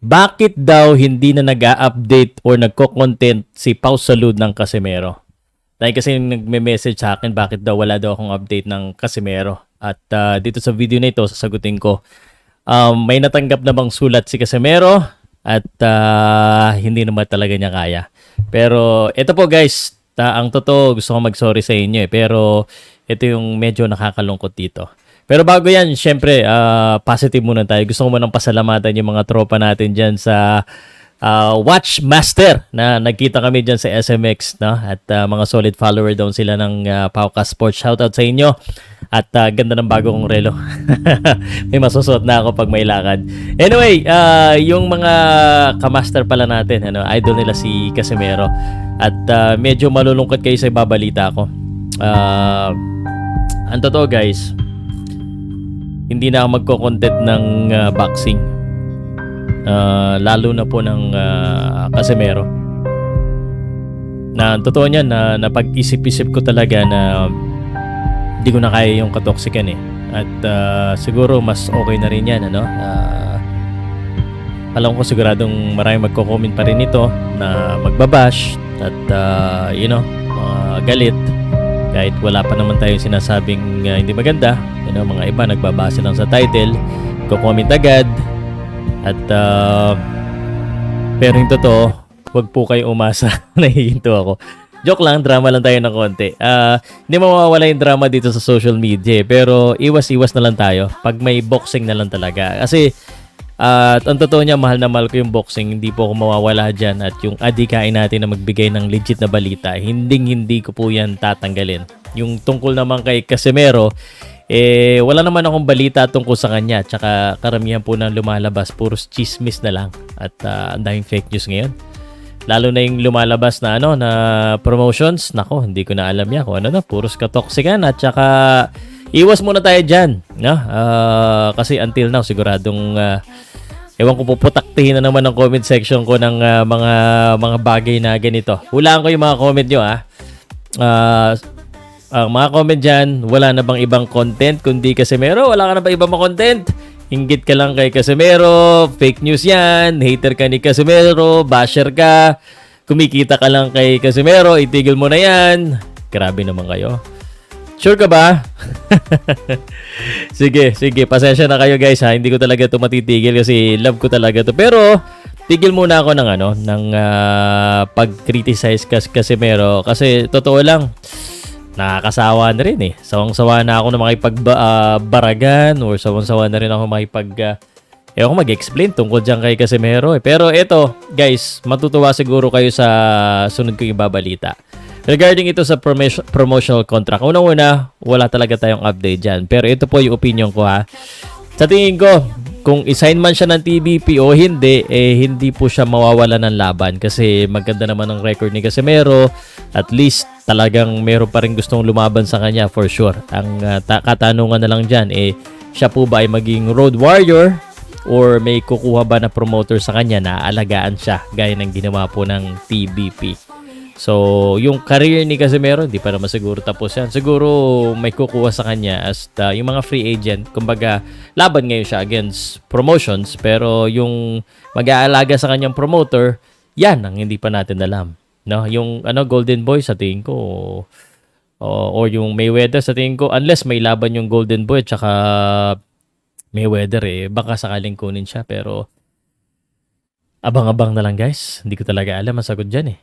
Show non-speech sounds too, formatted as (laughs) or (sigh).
bakit daw hindi na nag-update or nagko-content si Pau Salud ng Casimero? Dahil kasi nagme-message sa akin bakit daw wala daw akong update ng Casimero. At ah, dito sa video na ito, sasagutin ko. Um, may natanggap na bang sulat si Casimero at ah, hindi naman talaga niya kaya. Pero ito po guys, ta ang totoo gusto ko mag-sorry sa inyo eh. Pero ito yung medyo nakakalungkot dito. Pero bago yan, syempre, ah, positive muna tayo. Gusto ko munang pasalamatan yung mga tropa natin dyan sa ah, Watchmaster na nagkita kami dyan sa SMX. No? At ah, mga solid follower daw sila ng uh, Pauka Sports. Shoutout sa inyo. At ah, ganda ng bago kong relo. (laughs) may masusuot na ako pag may lakad. Anyway, ah, yung mga kamaster pala natin, ano, idol nila si Casimero. At ah, medyo malulungkot kayo sa ibabalita ko. Ah, ang totoo guys, hindi na ako magko-content ng ah, boxing. Ah, lalo na po ng ah, Casimero. Na totoo niyan na napag-isip-isip ko talaga na hindi ko na kaya yung katoksikan eh. At ah, siguro mas okay na rin yan ano. Ah, alam ko siguradong maraming magko-comment pa rin ito na magbabash at ah, you know, mga galit kahit wala pa naman tayong sinasabing ah, hindi maganda. You know, mga iba nagbabase lang sa title, ko-comment agad. At ah, pero yung totoo, wag po kayo umasa. (laughs) Nahihinto ako. Joke lang, drama lang tayo ng konti. Ah, hindi mawawala yung drama dito sa social media, eh, pero iwas-iwas na lang tayo pag may boxing na lang talaga. Kasi at ang totoo niya, mahal na mahal ko yung boxing. Hindi po ako mawawala dyan. At yung adikain natin na magbigay ng legit na balita, hinding hindi ko po yan tatanggalin. Yung tungkol naman kay Casimero, eh, wala naman akong balita tungkol sa kanya. Tsaka karamihan po ng lumalabas, puros chismis na lang. At ah, ang daming fake news ngayon. Lalo na yung lumalabas na ano na promotions, nako, hindi ko na alam yan kung ano na, puros katoksikan at saka iwas muna tayo diyan, no? Ah, kasi until now siguradong ah, ewan ko puputaktihin na naman ng comment section ko ng ah, mga mga bagay na ganito. Hulaan ko yung mga comment nyo ah. Ah, ang mga comment dyan, wala na bang ibang content kundi Casimero? Wala ka na ba ibang content? Inggit ka lang kay Casimero, fake news yan, hater ka ni Casimero, basher ka, kumikita ka lang kay Casimero, itigil mo na yan. Grabe naman kayo. Sure ka ba? (laughs) sige, sige, pasensya na kayo guys ha. Hindi ko talaga ito matitigil kasi love ko talaga to. Pero tigil muna ako ng ano, ng ah, pag-criticize kas Casimero kasi totoo lang nakakasawa na rin eh. Sawang-sawa na ako na makipagbaragan or sawang-sawa na rin ako makipag uh, eh ako mag-explain tungkol dyan kay Casimero eh. Pero ito, guys, matutuwa siguro kayo sa sunod kong ibabalita. Regarding ito sa promotion- promotional contract, unang-una, wala talaga tayong update dyan. Pero ito po yung opinion ko ha. Sa tingin ko, kung isign man siya ng TBP o hindi, eh hindi po siya mawawala ng laban kasi maganda naman ang record ni Casimero. At least talagang meron pa rin gustong lumaban sa kanya for sure. Ang uh, ta- katanungan na lang dyan, eh siya po ba ay maging road warrior or may kukuha ba na promoter sa kanya na alagaan siya gaya ng ginawa po ng TBP. So, yung career ni Casimero, di pa naman siguro tapos yan. Siguro may kukuha sa kanya as the, yung mga free agent. Kumbaga, laban ngayon siya against promotions. Pero yung mag-aalaga sa kanyang promoter, yan ang hindi pa natin alam. No? Yung ano, Golden Boy sa tingin ko, o, or yung Mayweather sa tingin ko, unless may laban yung Golden Boy at saka Mayweather eh, baka sakaling kunin siya. Pero abang-abang na lang guys. Hindi ko talaga alam ang sagot dyan eh.